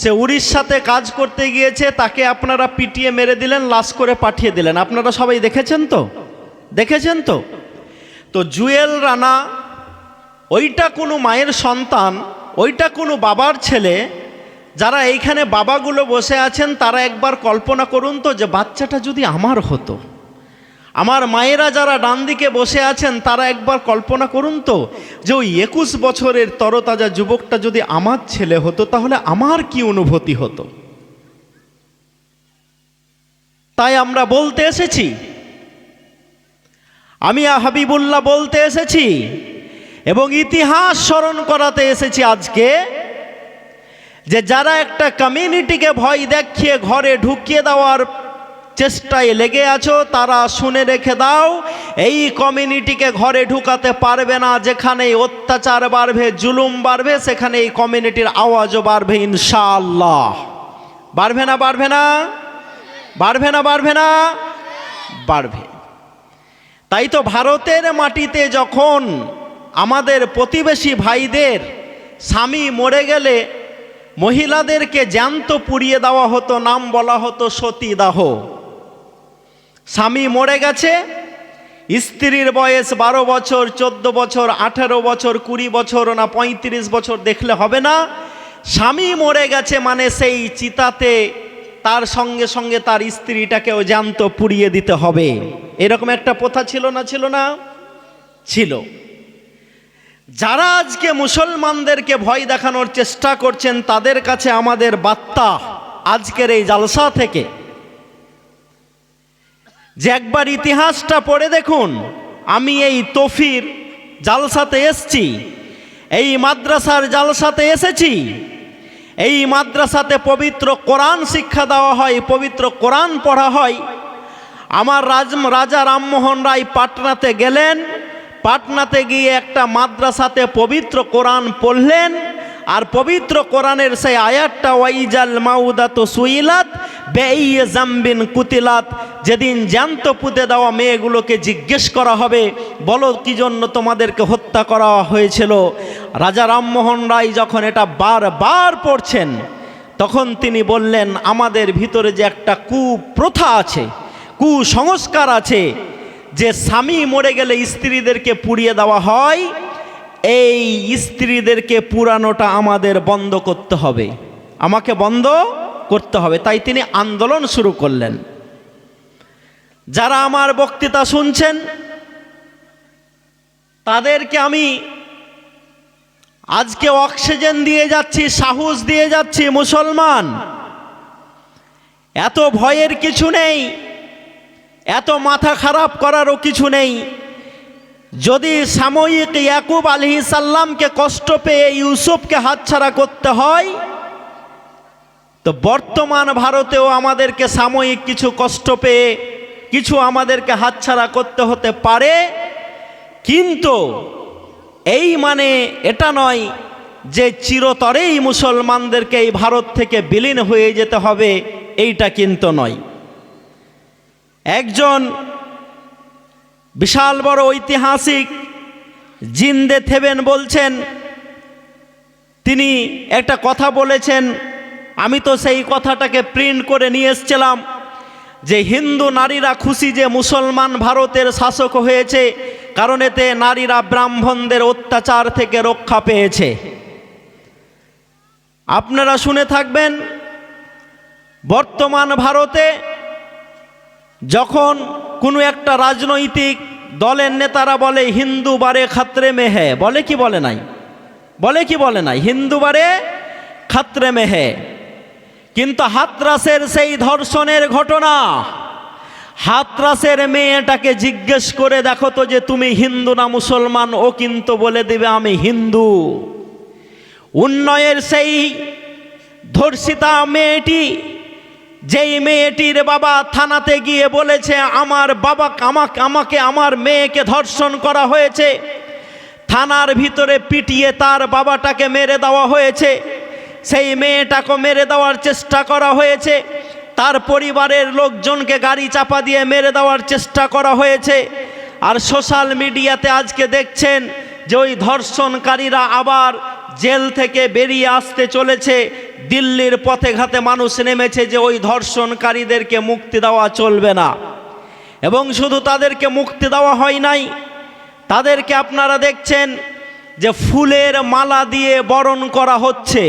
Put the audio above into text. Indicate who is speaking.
Speaker 1: সে উড়িষ্যাতে কাজ করতে গিয়েছে, তাকে আপনারা পিটিয়ে মেরে দিলেন, লাশ করে পাঠিয়ে দিলেন। আপনারা সবাই দেখেছেন তো? দেখেছেন তো? তো জুয়েল রানা, ওইটা কোনো মায়ের সন্তান, ওইটা কোনো বাবার ছেলে, যারা এইখানে বাবাগুলো বসে আছেন, তারা একবার কল্পনা করুন তো যে বাচ্চাটা যদি আমার হতো। আমার মায়েরা যারা ডান দিকে বসে আছেন, তারা একবার কল্পনা করুন তো যে ওই একুশ বছরের তরতাজা যুবকটা যদি আমার ছেলে হতো, তাহলে আমার কি অনুভূতি হতো? তাই আমরা বলতে এসেছি। আমি হাবিবুল্লাহ বলতে এসেছি এবং ইতিহাস স্মরণ করাতে এসেছি আজকে যে যারা একটা কমিউনিটিকে ভয় দেখিয়ে ঘরে ঢুকিয়ে দেওয়ার চেষ্টায় লেগে আছো, তারা শুনে রেখে দাও, এই কমিউনিটিকে ঘরে ঢুকাতে পারবে না যেখানে অত্যাচার বাড়বে, জুলুম বাড়বে সেখানে এই কমিউনিটির আওয়াজও বাড়বে, ইনশাআল্লাহ। বাড়বে না বাড়বে না? বাড়বে না বাড়বে না? বাড়বে। তাই তো ভারতের মাটিতে যখন আমাদের প্রতিবেশী ভাইদের স্বামী মরে গেলে মহিলাদেরকে জ্যান্ত পুড়িয়ে দেওয়া হতো, নাম বলা হতো সতীদাহ। স্বামী মরে গেছে, স্ত্রীর বয়স বারো বছর, চোদ্দ বছর, আঠেরো বছর, কুড়ি বছর না পঁয়ত্রিশ বছর দেখলে হবে না। স্বামী মরে গেছে মানে সেই চিতাতে তার সঙ্গে সঙ্গে তার স্ত্রীটাকেও জ্যান্ত পুড়িয়ে দিতে হবে। এরকম একটা প্রথা ছিল না ছিল না? ছিল। যারা আজকে মুসলমানদেরকে ভয় দেখানোর চেষ্টা করছেন, তাদের কাছে আমাদের বার্তা আজকের এই জালসা থেকে। যে একবার ইতিহাসটা পড়ে দেখুন, আমি এই তফির জালসাতে এসছি, এই মাদ্রাসার জালসাতে এসেছি, এই মাদ্রাসাতে পবিত্র কোরআন শিক্ষা দেওয়া হয়, পবিত্র কোরআন পড়া হয়। আমার রাজ, রাজা রামমোহন রায় পাটনাতে গেলেন, পাটনাতে গিয়ে একটা মাদ্রাসাতে পবিত্র কোরআন পড়লেন আর পবিত্র কোরআনের সেই আয়াতটা, ওয়াইজাল মাউদাত সুইলাত বেইয়ে জাম্বিন কুতিলাত যেদিন জ্যান্ত পুঁতে দেওয়া মেয়েগুলোকে জিজ্ঞেস করা হবে, বলো কি জন্য তোমাদেরকে হত্যা করা হয়েছিল? রাজা রামমোহন রায় যখন এটা বারবার পড়ছেন, তখন তিনি বললেন, আমাদের ভিতরে যে একটা কুপ্রথা আছে, কুসংস্কার আছে, যে স্বামী মরে গেলে স্ত্রীদেরকে পুড়িয়ে দেওয়া হয় এই স্ত্রীদেরকে পুরানোটা আমাদের বন্ধ করতে হবে। আমাকে বন্ধ করতে হবে। তাই তিনি আন্দোলন শুরু করলেন। যারা আমার বক্তৃতা শুনছেন, তাদেরকে আমি আজকে অক্সিজেন দিয়ে যাচ্ছি, সাহস দিয়ে যাচ্ছি, মুসলমান। এত ভয়ের কিছু নেই, এত মাথা খারাপ করারও কিছু নেই। যদি সাময়িক ইয়াকুব আলহি সাল্লামকে কষ্ট পেয়ে ইউসুফকে হাতছাড়া করতে হয়, তো বর্তমান ভারতেও আমাদেরকে সাময়িক কিছু কষ্ট পেয়ে কিছু আমাদেরকে হাতছাড়া করতে হতে পারে, কিন্তু এই মানে এটা নয় যে চিরতরেই মুসলমানদেরকে এই ভারত থেকে বিলীন হয়ে যেতে হবে, এইটা কিন্তু নয়। একজন বিশাল বড় ঐতিহাসিক জিন্দে থেবেন বলছেন, তিনি একটা কথা বলেছেন, আমি তো সেই কথাটাকে প্রিন্ট করে নিয়ে এসছিলাম যে হিন্দু নারীরা খুশি যে মুসলমান ভারতের শাসক হয়েছে, কারণ এতে নারীরা ব্রাহ্মণদের অত্যাচার থেকে রক্ষা পেয়েছে। আপনারা শুনে থাকবেন, বর্তমান ভারতে যখন কোনো একটা রাজনৈতিক দলের নেতারা বলে, হিন্দু বারে খাত্রে মেহে। বলে কি বলে নাই? বলে কি বলে নাই? হিন্দু বারে খাত্রে মেহে। কিন্তু হাতরাসের সেই ধর্ষণের ঘটনা, হাতরাসের মেয়েটাকে জিজ্ঞেস করে, দেখো তো যে তুমি হিন্দু না মুসলমান? ও কিন্তু বলে দেবে, আমি হিন্দু। উন্নয়ের সেই ধর্ষিতা মেয়েটি যেই মেয়েটির বাবা থানাতে গিয়ে বলেছে, আমার বাবা আমাকে আমাকে, আমার মেয়েকে ধর্ষণ করা হয়েছে। থানার ভিতরে পিটিয়ে তার বাবাটাকে মেরে দেওয়া হয়েছে। সেই মেয়েটাকে মেরে দেওয়ার চেষ্টা করা হয়েছে। তার পরিবারের লোকজনকে গাড়ি চাপা দিয়ে মেরে দেওয়ার চেষ্টা করা হয়েছে। আর সোশ্যাল মিডিয়াতে আজকে দেখছেন যে ওই ধর্ষণকারীরা আবার জেল থেকে বেরিয়ে আসতে চলেছে। দিল্লির পথে ঘাতে মানুষ নেমেছে যে ওই ধর্ষণকারীদেরকে মুক্তি দেওয়া চলবে না। এবং শুধু তাদেরকে মুক্তি দেওয়া হয় নাই, তাদেরকে আপনারা দেখছেন যে ফুলের মালা দিয়ে বরণ করা হচ্ছে।